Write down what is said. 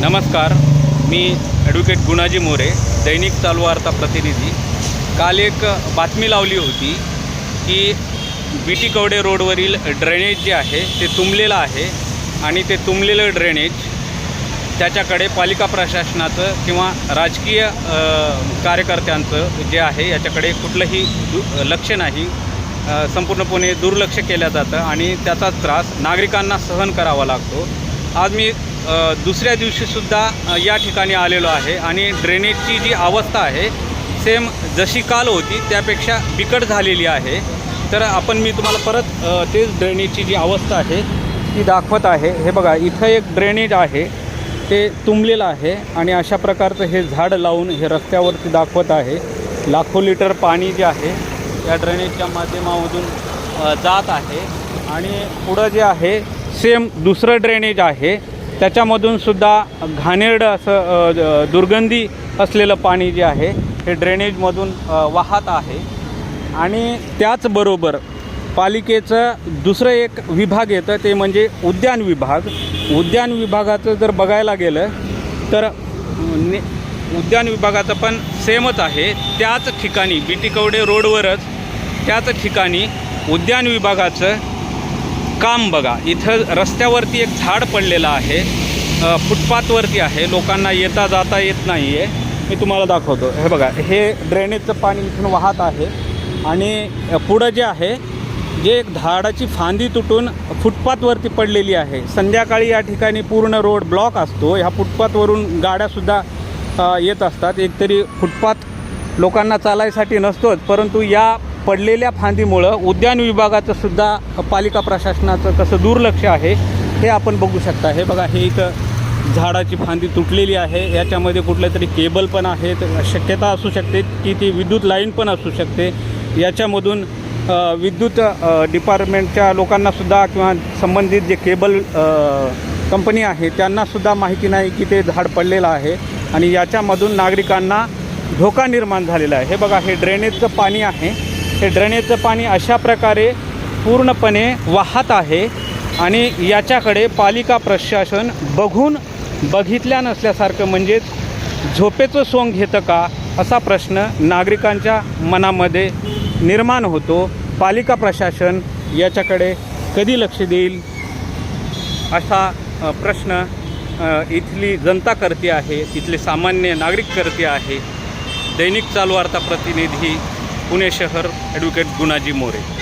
नमस्कार मी ॲडव्होकेट गुणाजी मोरे दैनिक चालू वार्ता प्रतिनिधी. काल एक बातमी लावली होती की बी टी कवडे रोडवरील ड्रेनेज जे आहे ते तुंबलेलं आहे आणि ते तुंबलेलं ड्रेनेज त्याच्याकडे पालिका प्रशासनाचं किंवा राजकीय कार्यकर्त्यांचं जे आहे याच्याकडे कुठलंही दु लक्ष नाही. संपूर्णपणे दुर्लक्ष केलं जातं आणि त्याचा त्रास नागरिकांना सहन करावा लागतो. आज मी दुसऱ्या दिवशीसुद्धा या ठिकाणी आलेलो आहे आणि ड्रेनेजची जी अवस्था आहे सेम जशी काल होती त्यापेक्षा बिकट झालेली आहे. तर आपण मी तुम्हाला परत तेच ड्रेनेजची जी अवस्था आहे ती दाखवत आहे. हे बघा इथं एक ड्रेनेज आहे ते तुंबलेलं आहे आणि अशा प्रकारचं हे झाड लावून हे रस्त्यावरती दाखवत आहे. लाखो लिटर पाणी जे आहे या ड्रेनेजच्या माध्यमामधून जात आहे. आणि पुढं जे आहे सेम दुसरं ड्रेनेज आहे त्याच्यामधून सुद्धा घाणेरडं असं दुर्गंधी असलेलं पाणी जे आहे हे ड्रेनेजमधून वाहत आहे. आणि त्याचबरोबर पालिकेचं दुसरं एक विभाग येतं ते म्हणजे उद्यान विभाग. उद्यान विभागाचं जर बघायला गेलं तर ने उद्यान विभागाचं पण सेमच आहे. त्याच ठिकाणी बी टी कवडे रोडवरच त्याच ठिकाणी उद्यान विभागाचं काम बघा. इथं रस्त्यावरती एक झाड पडलेलं आहे. फुटपाथवरती आहे. लोकांना येता जाता येत नाही आहे मी तुम्हाला दाखवतो. हे बघा हे ड्रेनेजचं पाणी इथून वाहत आहे. आणि पुढं जे आहे जे एक झाडाची फांदी तुटून फुटपाथवरती पडलेली आहे. संध्याकाळी या ठिकाणी पूर्ण रोड ब्लॉक असतो. ह्या फुटपाथवरून गाड्यासुद्धा येत असतात. एकतरी फुटपाथ लोकांना चालायसाठी नसतोच. परंतु या पडलेल्या फांदीमुळं उद्यान विभागाचं सुद्धा पालिका प्रशासनाचं कसं दुर्लक्ष आहे हे आपण बघू शकता. हे बघा हे इथं झाडाची फांदी तुटलेली आहे. याच्यामध्ये कुठल्या तरी केबल पण आहेत शक्यता असू शकते की ती विद्युत लाईन पण असू शकते. याच्यामधून विद्युत डिपार्टमेंटच्या लोकांनासुद्धा किंवा संबंधित जे केबल कंपनी आहे त्यांनासुद्धा माहिती नाही की ते झाड पडलेलं आहे. आणि याच्यामधून नागरिकांना धोका निर्माण झालेला आहे. हे बघा हे ड्रेनेजचं पाणी आहे. हे ड्रेनेजचं पाणी अशा प्रकारे पूर्णपणे वाहत आहे आणि याच्याकडे पालिका प्रशासन बघून बघितल्या नसल्यासारखं म्हणजेच झोपेचं सोंग घेतं का असा प्रश्न नागरिकांच्या मनामध्ये निर्माण होतो. पालिका प्रशासन याच्याकडे कधी लक्ष देईल असा प्रश्न इथली जनता करते आहे इथले सामान्य नागरिक करते आहे. दैनिक चालू वार्ता प्रतिनिधी पुणे शहर ॲडव्होकेट गुणाजी मोरे.